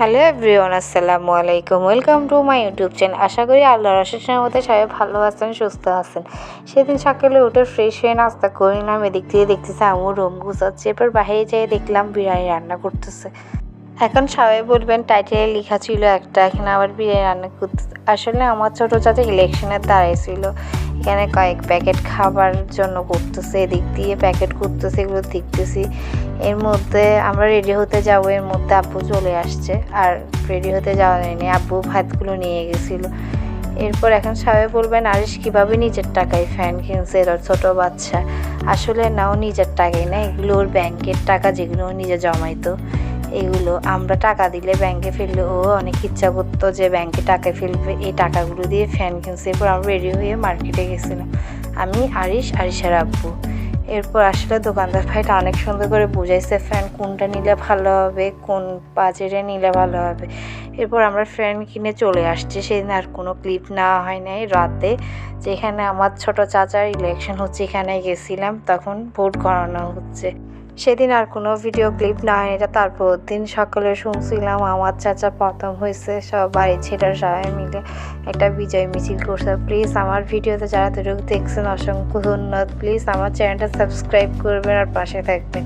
Hello everyone, আসসালামু আলাইকুম। Welcome to my YouTube channel. আশা করি আল্লাহর আশেষের মধ্যে সবাই ভালো আছেন, সুস্থ আছেন। সেদিন সকালে উঠে ফ্রেশ হয়ে নাস্তা করে নিলাম। এদিক দিয়ে দেখতেছে আমু রুম গুছাচ্ছে। এরপর বাইরে যেয়ে দেখলাম বিরিয়ানি রান্না করতেছে। এখন সবাই বলবেন টাইটেলে লেখা ছিল একটা, এখানে আবার বিরিয়ানি রান্না করতেছে। আসলে আমার ছোটো চাচা ইলেকশনের দাঁড়াইছিল। এখানে কয়েক প্যাকেট খাবার জন্য করতেছে। এদিক দিয়ে প্যাকেট করতেছে, এগুলো দেখতেছি। এর মধ্যে আমরা রেডি হতে যাব, এর মধ্যে আব্বু চলে আসছে। আর রেডি হতে যাওয়া হয়নি আব্বু ভাতগুলো নিয়ে গেছিল। এরপর এখন সবাই বলবেন আরিস কীভাবে নিজের টাকায় ফ্যান কিনছে? এর ছোট বাচ্চা। আসলে নাও নিজের টাকাই না? এগুলো ওর ব্যাংকের টাকা যেগুলো নিজে জমাইতো। এগুলো আমরা টাকা দিলে ব্যাংকে ফেললে ও অনেক ইচ্ছা করতো যে ব্যাংকে টাকা ফেলবে। এই টাকাগুলো দিয়ে ফ্যান কিনছে। এরপর আমরা রেডি হয়ে মার্কেটে গেছিলাম। আমি, আরিশ, আরিশার আব্বু। এরপর আসলে দোকানদার ভাইটা অনেক সুন্দর করে বুঝাইছে, ফ্যান কোনটা নিলে ভালো হবে, কোন বাজারে নিলে ভালো হবে? এরপর আমরা ফ্যান কিনে চলে আসছি, সেদিন আর কোনো ক্লিপ নেওয়া হয় নাই রাতে। যেখানে আমার ছোট চাচার ইলেকশন হচ্ছে এখানে গেছিলাম, তখন ভোট করানো হচ্ছে। সেদিন আর কোনো ভিডিও ক্লিপ না এটা তারপর দিন সকালে শুনছিলাম, আমার চাচা প্রথম হয়েছে সব বাড়ির ছেলের সবাই মিলে একটা বিজয় মিছিল করছে। প্লিজ আমার ভিডিওতে যারা দুটো দেখছেন, অসংখ্য ধন্যবাদ। প্লিজ আমার চ্যানেলটা সাবস্ক্রাইব করবেন আর পাশে থাকবেন।